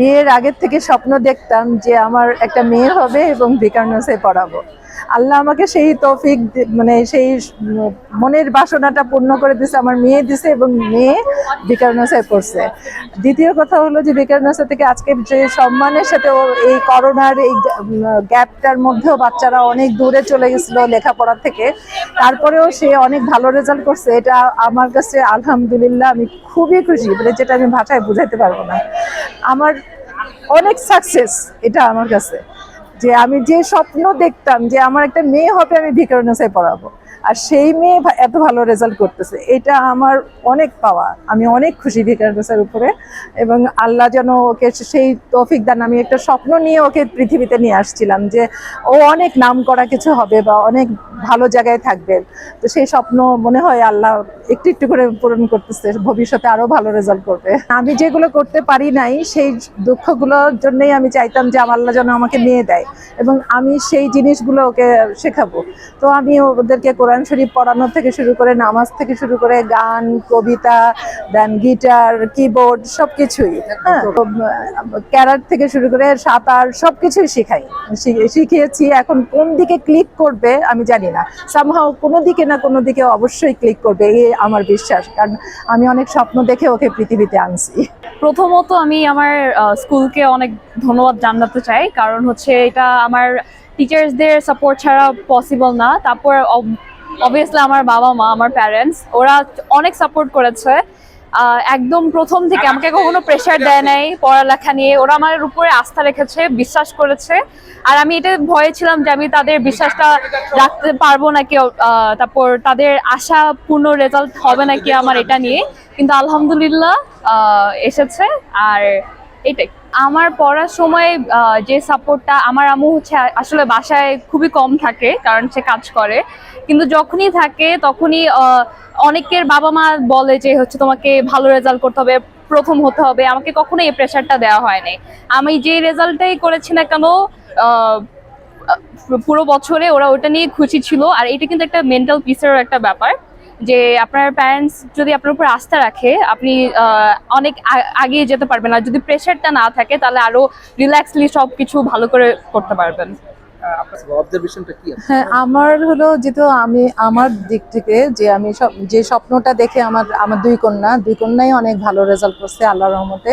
বিয়ের আগের থেকে স্বপ্ন দেখতাম যে আমার একটা মেয়ে হবে এবং বিকারনসে পড়াবো। আল্লাহ আমাকে সেই তৌফিক মানে সেই মনের বাসনাটা পূর্ণ করে দিছে, আমার মেয়ে দিছে এবং মেয়ে বিকারনসায় পড়ছে। দ্বিতীয় কথা হলো যে বিকারনসা থেকে আজকে যে সম্মানের সাথে এই করোনার এই গ্যাপটার মধ্যেও বাচ্চারা অনেক দূরে চলে গেছিল লেখাপড়া থেকে। তারপরেও সে অনেক ভালো রেজাল্ট করছে। এটা আমার কাছে আলহামদুলিল্লাহ আমি খুবই খুশি মানে যেটা আমি ভাষায় বুঝাইতে পারব না। আমার অনেক সাকসেস এটা আমার কাছে। যে আমি যে স্বপ্ন দেখতাম যে আমার একটা মেয়ে হবে আমি ভিকারনেসায় পড়াবো। আর সেই মেয়ে এত ভালো রেজাল্ট করতেছে। এটা আমার অনেক পাওয়া। আমি অনেক খুশি ভিকারনেসের উপরে। এবং আল্লাহ যেন ওকে সেই তৌফিক দান, আমি একটা স্বপ্ন নিয়ে ওকে পৃথিবীতে নিয়ে আসছিলাম যে ও অনেক নাম করা কিছু হবে বা অনেক ভালো জায়গায় থাকবে। তো সেই স্বপ্ন মনে হয় আল্লাহ একটু একটু করে পূরণ করতেছে। ভবিষ্যতে আরও ভালো রেজাল্ট করবে। আমি যেগুলো করতে পারি নাই, সেই দুঃখগুলোর জন্যই আমি চাইতাম যে আমার আল্লাহ যেন আমাকে নিয়ে দেয়। এবং আমি সেই জিনিসগুলো ওকে শেখাবো। তো আমি ওদেরকে কোরআন শরীফ পড়ানো থেকে শুরু করে নামাজ থেকে শুরু করে গান, কবিতা দেন গিটার কিবোর্ড সব কিছুই ক্যারাট থেকে শুরু করে সাঁতার সব কিছুই শেখাই শিখিয়েছি। এখন কোন দিকে ক্লিক করবে আমি জানি না। সামহাও কোনো দিকে না কোনো দিকে অবশ্যই ক্লিক করবে, এই আমার বিশ্বাস। কারণ আমি অনেক স্বপ্ন দেখে ওকে পৃথিবীতে আনছি। প্রথমত আমি আমার স্কুলকে অনেক ধন্যবাদ জানাতে চাই। কারণ হচ্ছে এটা আমার টিচার্সদের সাপোর্ট ছাড়া পসিবল না। তারপর অবভিয়াসলি আমার বাবা, মা, আমার প্যারেন্টস ওরা অনেক সাপোর্ট করেছে। একদম প্রথম থেকে আমাকে কখনো প্রেশার দেয় নাই, পড়ালেখা নিয়ে। ওরা আমার উপরে আস্থা রেখেছে, বিশ্বাস করেছে। আর আমি এটা ভয়ে ছিলাম যে আমি তাদের বিশ্বাসটা রাখতে পারব নাকি তারপর তাদের আশা পূর্ণ রেজাল্ট হবে নাকি আমার এটা নিয়ে। কিন্তু আলহামদুলিল্লাহ এসেছে। আর এটাই। আমার পড়ার সময় যে সাপোর্টটা আমার আম্মু হচ্ছে, আসলে বাসায় খুবই কম থাকে, কারণ সে কাজ করে। কিন্তু যখনই থাকে, তখনই অনেকের বাবা মা বলে যে হচ্ছে, তোমাকে ভালো রেজাল্ট করতে হবে, প্রথম হতে হবে। আমাকে কখনো এই প্রেশারটা দেওয়া হয়নি আমি যে রেজাল্টটাই করেছি না কেন পুরো বছরে ওরা ওটা নিয়ে খুশি ছিল। আর এটা কিন্তু একটা মেন্টাল পিসের একটা ব্যাপার। যে আপনার প্যারেন্টস যদি আপনার উপর আস্থা রাখে আপনি অনেক আগিয়ে যেতে পারবেন। আর যদি প্রেশারটা না থাকে তাহলে আরও রিল্যাক্সলি সব কিছু ভালো করে করতে পারবেন। অবজারভেশনটা কি? আছে হ্যাঁ আমার হলো যেহেতু আমি আমার দিক থেকে যে আমি সব যে স্বপ্নটা দেখে আমার আমার দুই কন্যা দুই কন্যাই অনেক ভালো রেজাল্ট করছে আল্লাহ রহমতে।